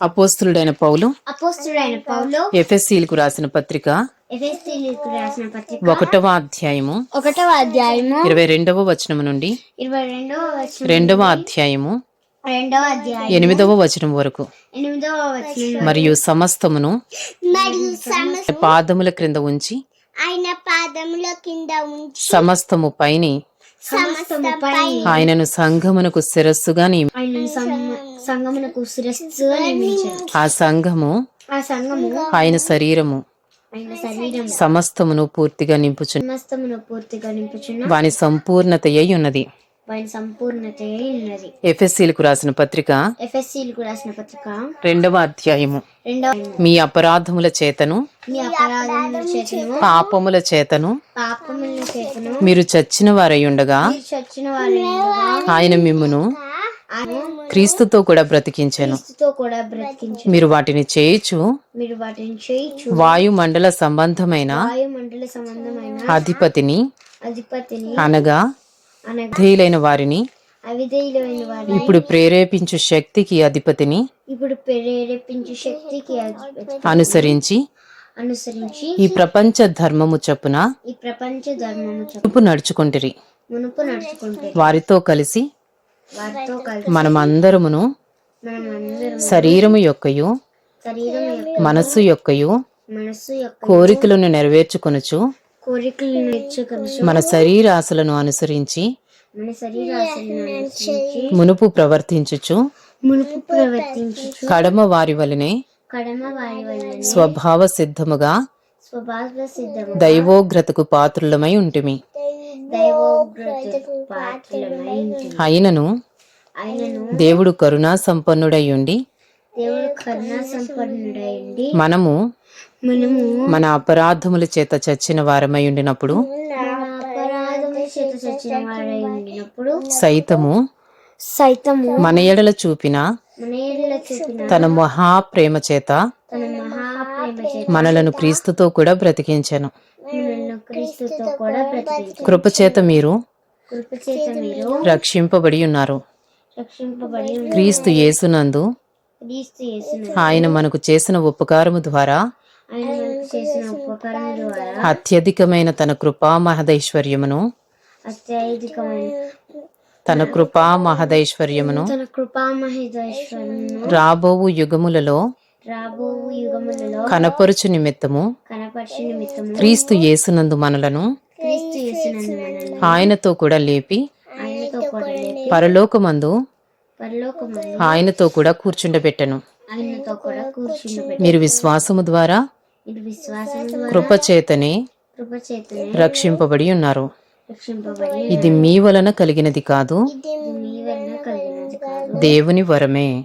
అపోస్తులుడైన పౌలు అపోస్తుడైన పౌలు ఎఫ్ఎస్సీలకు రాసిన పత్రిక ఎఫెసీలకు రాసిన పత్రిక ఒకటవ అధ్యాయము ఒకటవ అధ్యాయము ఇరవై రెండవ వచనము నుండి ఇరవై రెండవ వచనం రెండవ అధ్యాయము రెండవ అధ్యాయం ఎనిమిదవ వచనం వరకు. ఎనిమిదవ వచనం మరియు సమస్తమును మరియు సమస్త పాదముల క్రింద ఉంచి ఆయన పాదముల కింద ఉంచి సమస్తము పైని సమస్తముపై ఆయనను సంఘమునకు శిరస్సుగా నియమి ఆయన శిరస్సుగా నియమించారు ఆ సంఘము ఆ సంఘము ఆయన శరీరము సమస్తమును పూర్తిగా నింపుచు సమస్తమును పూర్తిగా నింపుచున్న వాని సంపూర్ణత అయి ఉన్నది. వారి సంపూర్ణత ఉన్నది. ఎఫ్ఎస్సీలకు రాసిన పత్రిక ఎఫ్ఎస్సీలకు రాసిన పత్రిక రెండవ అధ్యాయము. రెండవ మీ అపరాధముల చేతను మీ అపరాధముల చేతను పాపముల చేతను పాపముల చేతను మీరు చచ్చిన వారై ఉండగా చచ్చిన వారి ఆయన మిమ్మును క్రీస్తుతో కూడా బ్రతికించెను. మీరు వాటిని చేయుచు. మీరు వాటిని వాయుమండల సంబంధమైన వాయుమండల సంబంధమైన అధిపతిని అధిపతిని అనగా అనగా ధేయులైన వారిని అవిధేయులైన వారి ఇప్పుడు ప్రేరేపించు శక్తికి అధిపతిని ఇప్పుడు ప్రేరేపించు శక్తికి అనుసరించి అనుసరించి ఈ ప్రపంచ ధర్మము చొప్పున ఈ ప్రపంచ ధర్మము చొప్పున చూపు నడుచుకుంటిరి. మునుపు నడుచుకుంటే వారితో కలిసి మనమందరమును శరీరము యొక్కయు మనస్సు యొక్కయు కోరికలను నెరవేర్చుకొనుచు మన శరీరాశలను అనుసరించి మునుపు ప్రవర్తించుచు కడమ వారి వలనే స్వభావ సిద్ధముగా దైవోగ్రతకు పాత్రులమై ఉంటిమి దైవోగ్రత పాత్రలమై ఉంటుంది అయినను ఆయనను దేవుడు కరుణా సంపన్నుడై ఉండి దేవుడు కరుణా సంపన్నుడైండి మనము మన అపరాధముల చేత చచ్చిన వారమై ఉండినప్పుడు సైతము సైతము మన ఎడల చూపిన తన మహాప్రేమ చేత మనలను క్రీస్తుతో కూడా బ్రతికించెను. కృపచేత మీరు కృప చేత మీరు రక్షింపబడి ఉన్నారు. క్రీస్తు యేసునందు ఆయన మనకు చేసిన ఉపకారము ద్వారా అత్యధికమైన తన కృపా మహదైశ్వర్యమును తన కృపా మహదైశ్వర్యమును రాబోవు యుగములలో యుగములలో కనపరుచు నిమిత్తము. కనపరిచి నిమిత్తము. క్రీస్తు యేసునందు మనలను క్రీస్తు యేసునందు మనల్ని ఆయనతో కూడా లేపి ఆయనతో కూడా లేపి పరలోకమందు పరలోకమందు ఆయనతో కూడా కూర్చుండబెట్టెను. ఆయనతో కూడా కూర్చుండబెట్టి మీరు విశ్వాసము ద్వారా కృపచేతనే కృప చేతనే రక్షింపబడి ఉన్నారు. రక్షింపబడి ఇది మీ వలన కలిగినది కాదు. ఇది మీ వలన కలిగినది కాదు. దేవుని వరమే.